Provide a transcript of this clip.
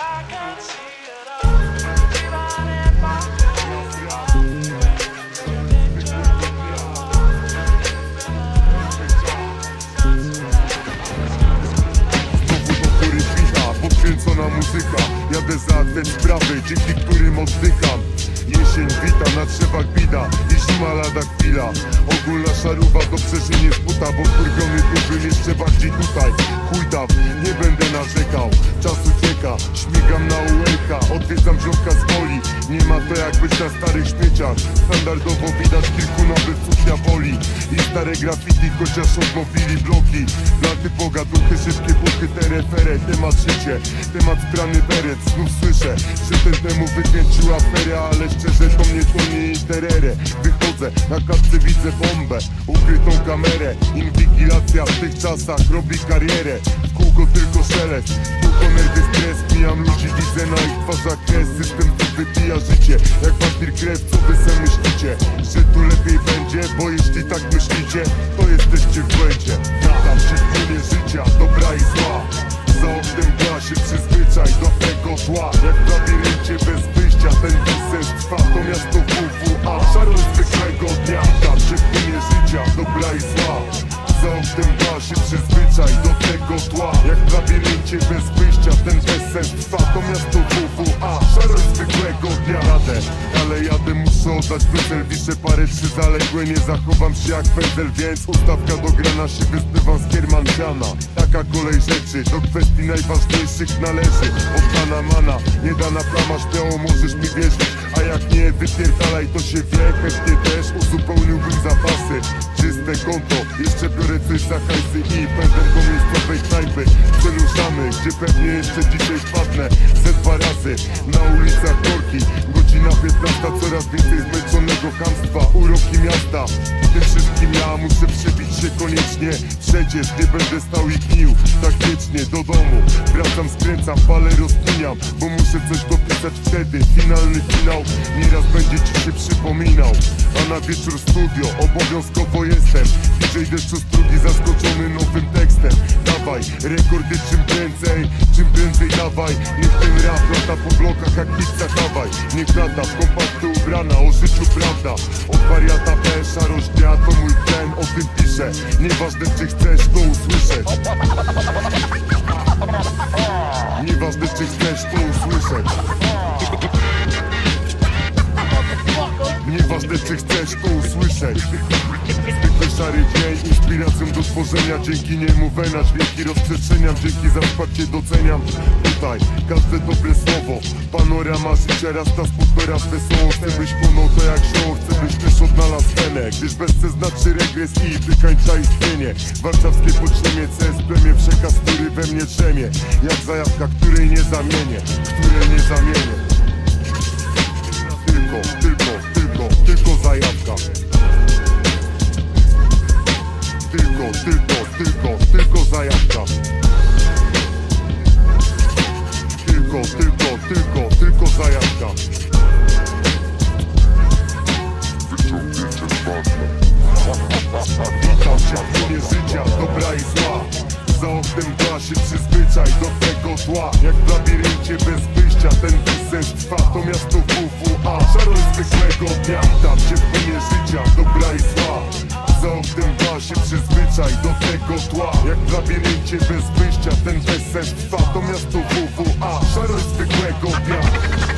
I can't see Załatwiać sprawy, dzięki którym oddycham. Jesień wita, na drzewach bida I zima lada chwila. Ogólna szaruwa do przeżynie sputa Bo kurwiony byłbym jeszcze bardziej tutaj jak być na starych śmieciach. Standardowo widać kilku nabywców diaboli I stare graffiti, chociaż odmówili bloki. Blaty pogaduchy, szybkie buchy, terefere Temat życie, temat sprany beret Znów słyszę, że ten temu wykręcił aferę Ale szczerze to mnie to nie interere. Wychodzę, na kartce widzę bombę Ukrytą kamerę, inwigilacja w tych czasach robi karierę. W kółko tylko szelest, w kółko nerwy stres życie, jak wampir krew Co wy se myślicie, że tu lepiej będzie? Bo jeśli tak myślicie, to jesteście w błędzie. Witam się życia, dobra i zła. Za oknem gra się przyzwyczaj do tego tła oddać pędzel Wiszę parę trzy zaległe, nie zachowam się jak pędzel Więc ustawka do grana się wyspywam z kiermanciana Taka kolej rzeczy, do kwestii najważniejszych należy. Od pana mana, nie dana plama śmiało możesz mi wierzyć. A jak nie wypierdalaj to się wie, chętnie też uzupełniłbym Czyste konto, jeszcze biorę coś za hajsy i pędzę do miejscowej knajpy. W gdzie pewnie jeszcze dzisiaj wpadnę. Ze dwa razy Na ulicach korki, godzina 15 Coraz więcej zmęczonego chamstwa. Uroki miasta, tym wszystkim ja muszę przebić się koniecznie. Przecież nie będę stał i gnił tak wiecznie do domu. Wracam, skręcam, palę, rozkminiam Bo muszę coś dopisać wtedy. Finalny finał, nieraz będzie ci się przypominał. A na wieczór studio, obowiązkowo jestem. DJ deszczu strugi zaskoczony nowym tekstem. Dawaj, rekordy czym prędzej, czym prędzej dawaj. Niech ten rap lata po blokach jak pizza dawaj. Niech lata w kompakty ubrana, o życiu prawda. Od wariata B, szarość dnia to mój tlen, o tym piszę. Nieważne czy chcesz to usłyszeć Nieważne czy chcesz to usłyszeć Nieważne czy chcesz to usłyszeć. Zwykły szary dzień, inspiracją do tworzenia. Dzięki niemu wena, dźwięki rozprzestrzeniam. Dzięki za wsparcie doceniam. Tutaj każde dobre słowo. Panorama życia raz na smutno, raz wesoło Chcę byś płonął to jak show Chcę byś też odnalazł cenę Gdyż bezce znaczy regres i wykańcza istnienie. Warszawskie podziemie, CS plemię Przekaz, który we mnie drzemie. Jak zajawka, której nie zamienię. Której nie zamienię. Tylko, tylko, tylko, tylko Tylko, tylko, tylko, zajawka Tylko, tylko, tylko, tylko zajawka Witam cię w płynie życia, dobra i zła. Za oknem gra się przyzwyczaj do tego tła. Jak w labiryncie bez wyjścia ten dysens trwa. To miasto WWA, szarość zwykłego dnia przyzwyczaj do tego tła. Jak w labiryncie bez wyjścia ten desen trwa To miasto WWA, szarość zwykłego dnia